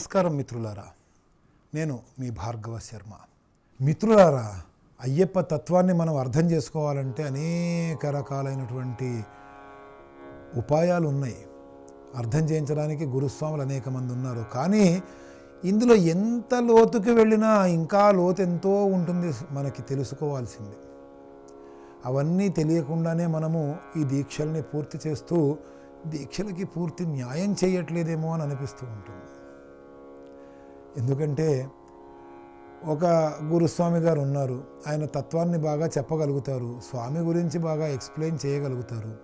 నమస్కారం మిత్రులారా. నేను మీ భార్గవ శర్మ. మిత్రులారా అయ్యప్ప తత్వాన్ని మనం అర్థం చేసుకోవాలంటే అనేక రకాలైనటువంటి ఉపాయాలు ఉన్నాయి అర్థం చేయించడానికి గురుస్వాములు అనేక మంది ఉన్నారు. కానీ ఇందులో ఎంత లోతుకి వెళ్ళినా ఇంకా లోతు ఎంతో ఉంటుంది మనకి తెలుసుకోవాల్సింది. అవన్నీ తెలియకుండానే మనము ఈ దీక్షల్ని పూర్తి చేస్తూ దీక్షలకి పూర్తి న్యాయం చేయట్లేదేమో అని అనిపిస్తూ ఉంటుంది. ఎందుకంటే ఒక గురుస్వామి గారు ఉన్నారు. ఆయన తత్వాన్ని బాగా చెప్పగలుగుతారు. స్వామి గురించి బాగా ఎక్స్ప్లెయిన్ చేయగలుగుతారు.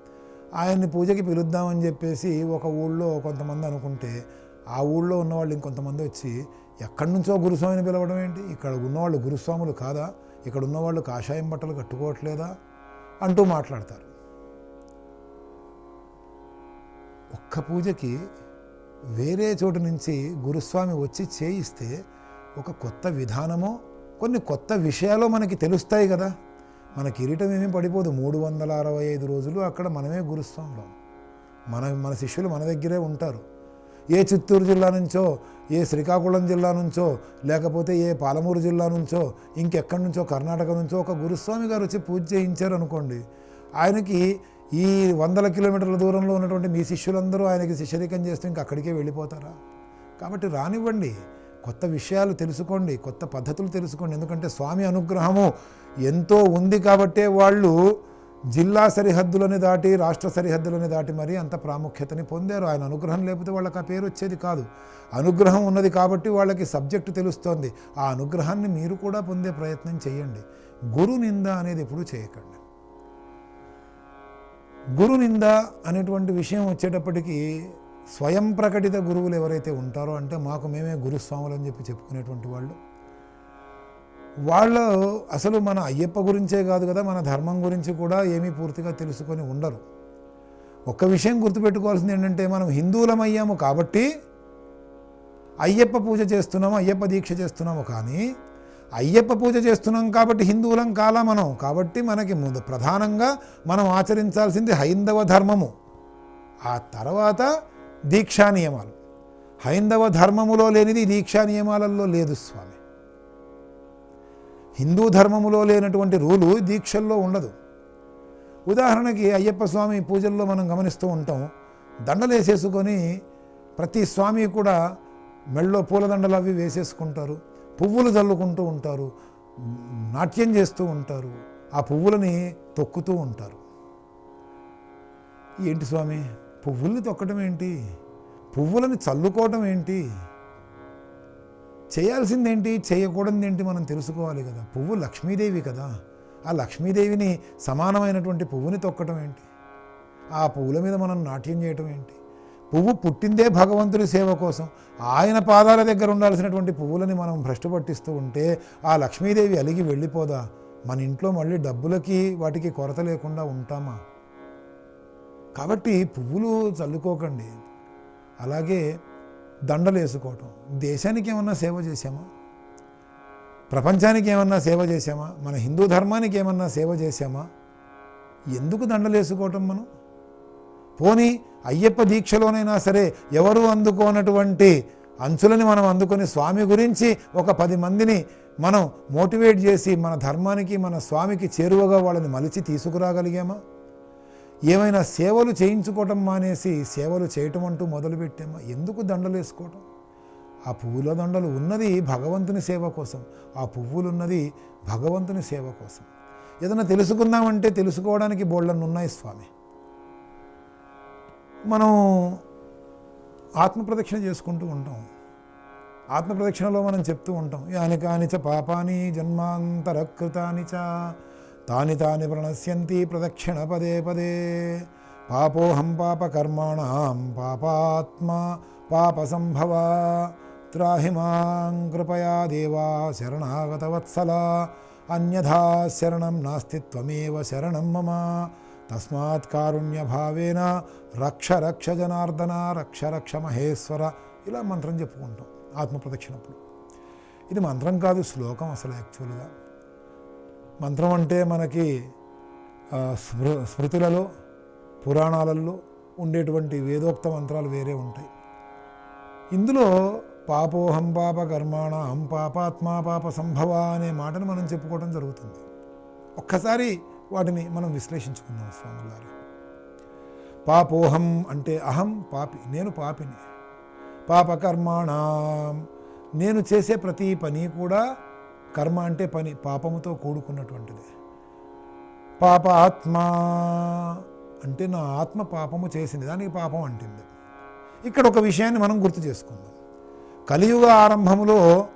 ఆయన్ని పూజకి పిలుద్దామని చెప్పేసి ఒక ఊళ్ళో కొంతమంది అనుకుంటే ఆ ఊళ్ళో ఉన్నవాళ్ళు ఇంకొంతమంది వచ్చి ఎక్కడి నుంచో గురుస్వామిని పిలవడం ఏంటి? ఇక్కడ ఉన్నవాళ్ళు గురుస్వాములు కాదా? ఇక్కడ ఉన్నవాళ్ళు కాషాయం బట్టలు కట్టుకోవట్లేదా? అంటూ మాట్లాడతారు. ఒక్క పూజకి వేరే చోటు నుంచి గురుస్వామి వచ్చి చేయిస్తే ఒక కొత్త విధానమో కొన్ని కొత్త విషయాలు మనకి తెలుస్తాయి కదా. మన కిరీటం ఏమీ పడిపోదు. మూడు వందల అరవై ఐదు రోజులు అక్కడ మనమే గురుస్వాములం. మన మన శిష్యులు మన దగ్గరే ఉంటారు. ఏ చిత్తూరు జిల్లా నుంచో ఏ శ్రీకాకుళం జిల్లా నుంచో లేకపోతే ఏ పాలమూరు జిల్లా నుంచో ఇంకెక్కడి నుంచో కర్ణాటక నుంచో ఒక గురుస్వామి గారు వచ్చి పూజ చేయించారు అనుకోండి ఆయనకి ఈ వందల కిలోమీటర్ల దూరంలో ఉన్నటువంటి మీ శిష్యులందరూ ఆయనకి శిష్యరికం చేస్తూ ఇంక అక్కడికే వెళ్ళిపోతారా? కాబట్టి రానివ్వండి. కొత్త విషయాలు తెలుసుకోండి. కొత్త పద్ధతులు తెలుసుకోండి. ఎందుకంటే స్వామి అనుగ్రహము ఎంతో ఉంది కాబట్టే వాళ్ళు జిల్లా సరిహద్దులని దాటి రాష్ట్ర సరిహద్దులని దాటి మరీ అంత ప్రాముఖ్యతని పొందారు. ఆయన అనుగ్రహం లేకపోతే వాళ్ళకి ఆ పేరు వచ్చేది కాదు. అనుగ్రహం ఉన్నది కాబట్టి వాళ్ళకి సబ్జెక్టు తెలుస్తోంది. ఆ అనుగ్రహాన్ని మీరు కూడా పొందే ప్రయత్నం చేయండి. గురు నింద అనేది ఎప్పుడూ చేయకండి. గురు నింద అనేటువంటి విషయం వచ్చేటప్పటికి స్వయం ప్రకటిత గురువులు ఎవరైతే ఉంటారో అంటే మాకు మేమే గురుస్వాములు అని చెప్పి చెప్పుకునేటువంటి వాళ్ళు వాళ్ళు అసలు మన అయ్యప్ప గురించే కాదు కదా మన ధర్మం గురించి కూడా ఏమీ పూర్తిగా తెలుసుకొని ఉండరు. ఒక్క విషయం గుర్తుపెట్టుకోవాల్సింది ఏంటంటే మనం హిందువులమయ్యాము కాబట్టి అయ్యప్ప పూజ చేస్తున్నాము అయ్యప్ప దీక్ష చేస్తున్నాము కానీ అయ్యప్ప పూజ చేస్తున్నాం కాబట్టి హిందువులం కాలా మనం. కాబట్టి మనకి ముందు ప్రధానంగా మనం ఆచరించాల్సింది హైందవ ధర్మము. ఆ తర్వాత దీక్షా నియమాలు. హైందవ ధర్మములో లేనిది దీక్షా నియమాలలో లేదు స్వామి. హిందూ ధర్మములో లేనటువంటి రూలు దీక్షల్లో ఉండదు. ఉదాహరణకి అయ్యప్ప స్వామి పూజల్లో మనం గమనిస్తూ ఉంటాం. దండలు వేసేసుకొని ప్రతి స్వామి కూడా మెళ్ళో పూలదండలు అవి వేసేసుకుంటారు. పువ్వులు చల్లుకుంటూ ఉంటారు నాట్యం చేస్తూ ఉంటారు ఆ పువ్వులని తొక్కుతూ ఉంటారు. ఏంటి స్వామి? పువ్వుల్ని తొక్కడం ఏంటి? పువ్వులని చల్లుకోవటం ఏంటి? చేయాల్సిందేంటి? చేయకూడదు ఏంటి మనం తెలుసుకోవాలి కదా. పువ్వు లక్ష్మీదేవి కదా. ఆ లక్ష్మీదేవిని సమానమైనటువంటి పువ్వుని తొక్కటం ఏంటి? ఆ పువ్వుల మీద మనం నాట్యం చేయటం ఏంటి? పువ్వు పుట్టిందే భగవంతుడి సేవ కోసం. ఆయన పాదాల దగ్గర ఉండాల్సినటువంటి పువ్వులని మనం భ్రష్టు పట్టిస్తూ ఉంటే ఆ లక్ష్మీదేవి అలిగి వెళ్ళిపోదా? మన ఇంట్లో మళ్ళీ డబ్బులకి వాటికి కొరత లేకుండా ఉంటామా? కాబట్టి పువ్వులు చల్లుకోకండి. అలాగే దండలు వేసుకోవటం. దేశానికి ఏమన్నా సేవ చేశామా? ప్రపంచానికి ఏమన్నా సేవ చేశామా? మన హిందూ ధర్మానికి ఏమన్నా సేవ చేశామా? ఎందుకు దండలు వేసుకోవటం మనం? పోనీ అయ్యప్ప దీక్షలోనైనా సరే ఎవరు అందుకోనటువంటి అంచులని మనం అందుకొని స్వామి గురించి ఒక పది మందిని మనం మోటివేట్ చేసి మన ధర్మానికి మన స్వామికి చేరువగా వాళ్ళని మలిచి తీసుకురాగలిగామా? ఏమైనా సేవలు చేయించుకోవటం మానేసి సేవలు చేయటం అంటూ మొదలుపెట్టామా? ఎందుకు దండలు వేసుకోవటం ఆ పువ్వుల దండలు ఉన్నది భగవంతుని సేవ కోసం. ఆ పువ్వులు ఉన్నది భగవంతుని సేవ కోసం. ఏదైనా తెలుసుకుందామంటే తెలుసుకోవడానికి బోళ్ళన్ని ఉన్నాయి స్వామి. మనం ఆత్మప్రదక్షిణ చేసుకుంటూ ఉంటాం. ఆత్మప్రదక్షిణలో మనం చెప్తూ ఉంటాం. యాని కానిచ పాపాని జన్మాంతరకృతాని చ తాని తాని ప్రణశ్యంతి ప్రదక్షిణ పదే పదే. పాపోహం పాపకర్మాణ పాపాత్మ పాప సంభవ త్రాహిమాం కృపయా దేవా శరణాగతవత్సల. అన్యథా శరణం నాస్తి త్వమేవ శరణం మమ. తస్మాత్ కారుణ్య భావేన రక్ష రక్ష జనార్దన రక్ష రక్ష మహేశ్వర ఇలా మంత్రం చెప్పుకుంటాం ఆత్మ ప్రదక్షిణప్పుడు. ఇది మంత్రం కాదు శ్లోకం అసలు యాక్చువల్గా. మంత్రం అంటే మనకి స్మృ స్మృతులలో పురాణాలలో ఉండేటువంటి వేదోక్త మంత్రాలు వేరే ఉంటాయి. ఇందులో పాపోహం పాప కర్మాణం పాపాత్మా పాప సంభవ అనే మాటను మనం చెప్పుకోవడం జరుగుతుంది. ఒక్కసారి వాటిని మనం విశ్లేషించుకుందాం స్వాములారు పాపోహం అంటే అహం పాపి నేను పాపిని. పాపకర్మాణం నేను చేసే ప్రతి పని కూడా కర్మ అంటే పని పాపముతో కూడుకున్నటువంటిది. పాప ఆత్మ అంటే నా ఆత్మ పాపము చేసింది దానికి పాపం అంటుంది. ఇక్కడ ఒక విషయాన్ని మనం గుర్తు చేసుకుందాం. కలియుగ ఆరంభంలో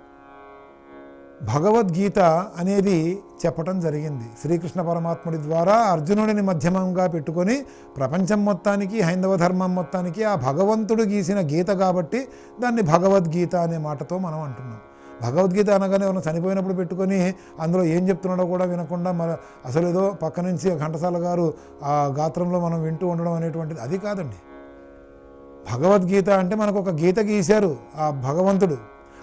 భగవద్గీత అనేది చెప్పటం జరిగింది. శ్రీకృష్ణ పరమాత్ముడి ద్వారా అర్జునుడిని మధ్యమంగా పెట్టుకొని ప్రపంచం మొత్తానికి హైందవ ధర్మం మొత్తానికి ఆ భగవంతుడు గీసిన గీత కాబట్టి దాన్ని భగవద్గీత అనే మాటతో మనం అంటున్నాం. భగవద్గీత అనగానే మనం చనిపోయినప్పుడు పెట్టుకొని అందులో ఏం చెప్తున్నాడో కూడా వినకుండా మన అసలు ఏదో పక్క నుంచి ఘంటసాల గారు ఆ గాత్రంలో మనం వింటూ ఉండడం అనేటువంటిది అది కాదండి. భగవద్గీత అంటే మనకు ఒక గీత గీశారు ఆ భగవంతుడు.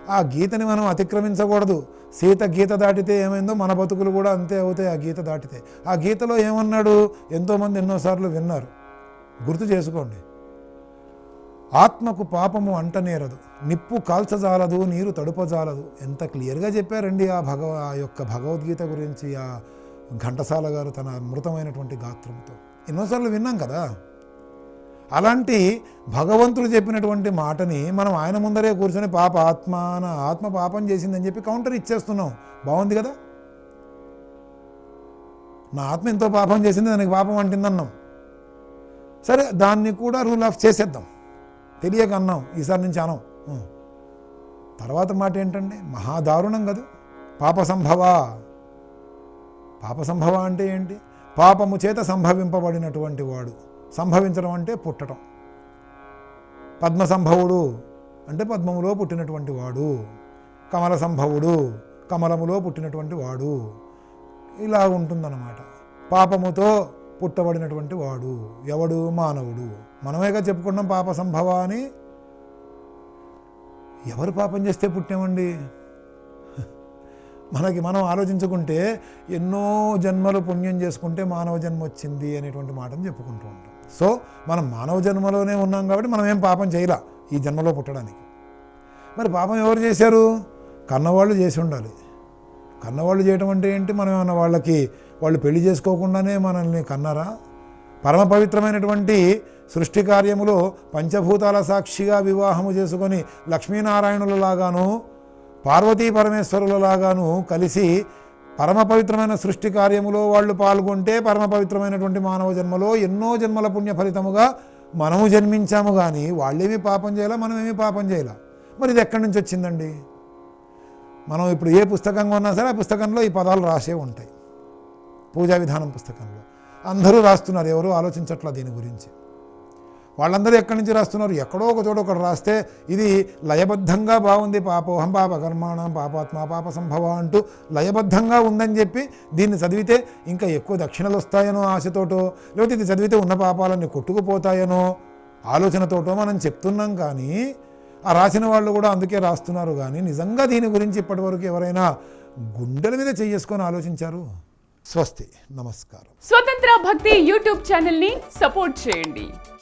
ఆ గీతని మనం అతిక్రమించకూడదు. సీత గీత దాటితే ఏమైందో మన బతుకులు కూడా అంతే అవుతాయి ఆ గీత దాటితే. ఆ గీతలో ఏమన్నాడు? ఎంతోమంది ఎన్నోసార్లు విన్నారు. గుర్తు చేసుకోండి. ఆత్మకు పాపము అంటనేరదు. నిప్పు కాల్చజాలదు నీరు తడుపజాలదు. ఎంత క్లియర్గా చెప్పారండి ఆ భగవ ఆ యొక్క భగవద్గీత గురించి ఆ ఘంటసాల గారు తన అమృతమైనటువంటి గాత్రంతో ఎన్నోసార్లు విన్నాం కదా? అలాంటి భగవంతుడు చెప్పినటువంటి మాటని మనం ఆయన ముందరే కూర్చొని పాప ఆత్మ నా ఆత్మ పాపం చేసిందని చెప్పి కౌంటర్ ఇచ్చేస్తున్నాం. బాగుంది కదా? నా ఆత్మ ఎంతో పాపం చేసింది దానికి పాపం అంటుందన్నాం. సరే దాన్ని కూడా రూల్ ఆఫ్ చేసేద్దాం. తెలియక అన్నాం ఈసారి నుంచి అనం తర్వాత మాట ఏంటండి? మహాదారుణం కదా. పాప సంభవ. పాప సంభవ అంటే ఏంటి? పాపము చేత సంభవింపబడినటువంటి వాడు. సంభవించడం అంటే పుట్టడం. పద్మ సంభవుడు అంటే పద్మములో పుట్టినటువంటి వాడు. కమల సంభవుడు కమలములో పుట్టినటువంటి వాడు. ఇలా ఉంటుందన్నమాట. పాపముతో పుట్టబడినటువంటి వాడు. ఎవడు? మానవుడు. మనమేగా చెప్పుకున్నాం పాప సంభవ అని? ఎవరు పాపం చేస్తే పుట్టామండి? మనకి మనం ఆలోచించుకుంటే ఎన్నో జన్మలు పుణ్యం చేసుకుంటే మానవ జన్మ వచ్చింది అనేటువంటి మాటను చెప్పుకుంటూ ఉంటాం. సో మనం మానవ జన్మలోనే ఉన్నాం కాబట్టి మనం ఏం పాపం చేయలా ఈ జన్మలో పుట్టడానికి. మరి పాపం ఎవరు చేశారు? కన్నవాళ్ళు చేసి ఉండాలి. కన్నవాళ్ళు చేయటం అంటే ఏంటి? మనం ఏమన్నా వాళ్ళకి వాళ్ళు పెళ్ళి చేసుకోకుండానే మనల్ని కన్నారా? పరమ పవిత్రమైనటువంటి సృష్టి కార్యములో పంచభూతాల సాక్షిగా వివాహము చేసుకొని లక్ష్మీనారాయణులలాగాను పార్వతీ పరమేశ్వరులలాగాను కలిసి పరమ పవిత్రమైన సృష్టి కార్యములో వాళ్ళు పాల్గొంటే పరమ పవిత్రమైనటువంటి మానవ జన్మలో ఎన్నో జన్మల పుణ్య ఫలితముగా మనము జన్మించాము కానీ వాళ్ళేమీ పాపం చేయాలా మనమేమి పాపం చేయాలా. మరి ఇది ఎక్కడి నుంచి వచ్చిందండి? మనం ఇప్పుడు ఏ పుస్తకం కొన్నా సరే ఆ పుస్తకంలో ఈ పదాలు రాసే ఉంటాయి. పూజా విధానం పుస్తకంలో. అందరూ రాస్తున్నారు ఎవరు ఆలోచించట్లా దీని గురించి. వాళ్ళందరూ ఎక్కడి నుంచి రాస్తున్నారు? ఎక్కడో ఒక చోట ఒకటి రాస్తే ఇది లయబద్ధంగా బాగుంది. పాపోహం పాప కర్మాణం పాపాత్మ పాప సంభవ అంటూ లయబద్ధంగా ఉందని చెప్పి దీన్ని చదివితే ఇంకా ఎక్కువ దక్షిణలు వస్తాయనో ఆశతోటో లేకపోతే ఇది చదివితే ఉన్న పాపాలన్నీ కొట్టుకుపోతాయనో ఆలోచనతోటో మనం చెప్తున్నాం కానీ ఆ రాసిన వాళ్ళు కూడా అందుకే రాస్తున్నారు కానీ నిజంగా దీని గురించి ఇప్పటివరకు ఎవరైనా గుండెల మీద చేసుకొని ఆలోచించారు? స్వస్తి. నమస్కారం. స్వతంత్ర భక్తి యూట్యూబ్ ఛానల్ని సపోర్ట్ చేయండి.